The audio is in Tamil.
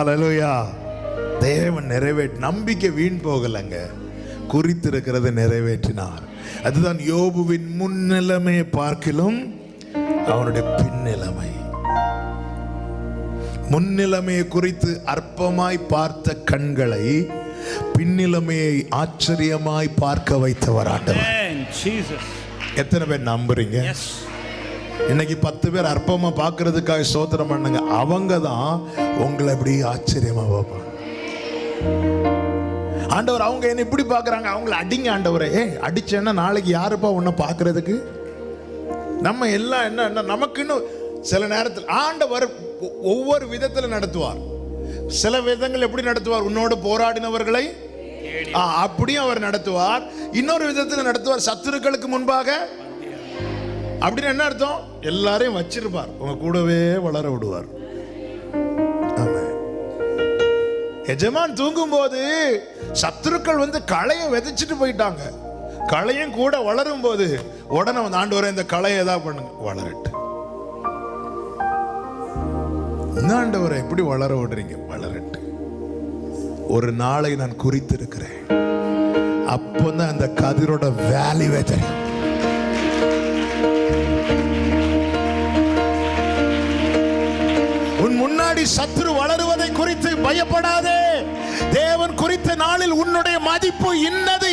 ஹalleluya தேவன் நிறைவேற்ற நம்பிக்கை வீண் போகலங்க. குறித்திருக்கிறதை நிறைவேற்றினார். அதுதான் யோபுவின் முன்னிலைமையை பார்க்கிலும் அவனுடைய பின்னிலைமை. முன்னிலைமையை குறித்து அற்பமாய் பார்த்த கண்களை பின்னிலைமையை ஆச்சரியமாய் பார்க்க வைத்தவர் ஆண்டவர். எத்தனை பேர் நம்புறீங்க. இன்னைக்கு பத்து பேர் அற்பமா பார்க்கறதுக்காக சோத்திரம் பண்ணுங்க. அவங்க தான் உங்களை இப்படி ஆச்சரியமா பார்ப்பாங்க. ஆண்டவர் அவங்க என்ன இப்படி பார்க்கறாங்க. அவங்கள அடிங்க ஆண்டவரே. ஏய் அடிச்சேன்னா நாளைக்கு யாருப்பா உன்னை பார்க்கறதுக்கு? நம்ம எல்லாம் என்ன நமக்குன்னு சில நேரத்தில் ஆண்டவர் ஒவ்வொரு விதத்தில் நடத்துவார். சில விதங்கள் எப்படி நடத்துவார்? உன்னோடு போராடினவர்களை அப்படியும் அவர் நடத்துவார். இன்னொரு விதத்தில் நடத்துவார். சத்துருக்களுக்கு முன்பாக அப்படின்னு என்ன அர்த்தம்? எல்லாரையும் வச்சிருப்பார். உங்க கூடவே வளர விடுவார். எஜமான் தூங்கும் போது சத்துருக்கள் வந்து களையை விதைச்சிட்டு போயிட்டாங்க. களையும் கூட வளரும் போது உடனே வந்து ஆண்டு வர இந்த களையை ஏதாவது பண்ணுங்க. வளரட்டு என்ன எப்படி வளர விடுறீங்க? வளரட்டு ஒரு நாளை நான் குறித்திருக்கிறேன். அப்போதான் அந்த கதிரோட வேல்யூவே தெரியும். முன்னாடி சத்துரு வளருவதை குறித்து பயப்படாதே. தேவன் குறித்த நாளில் உன்னுடைய மதிப்பு இன்னது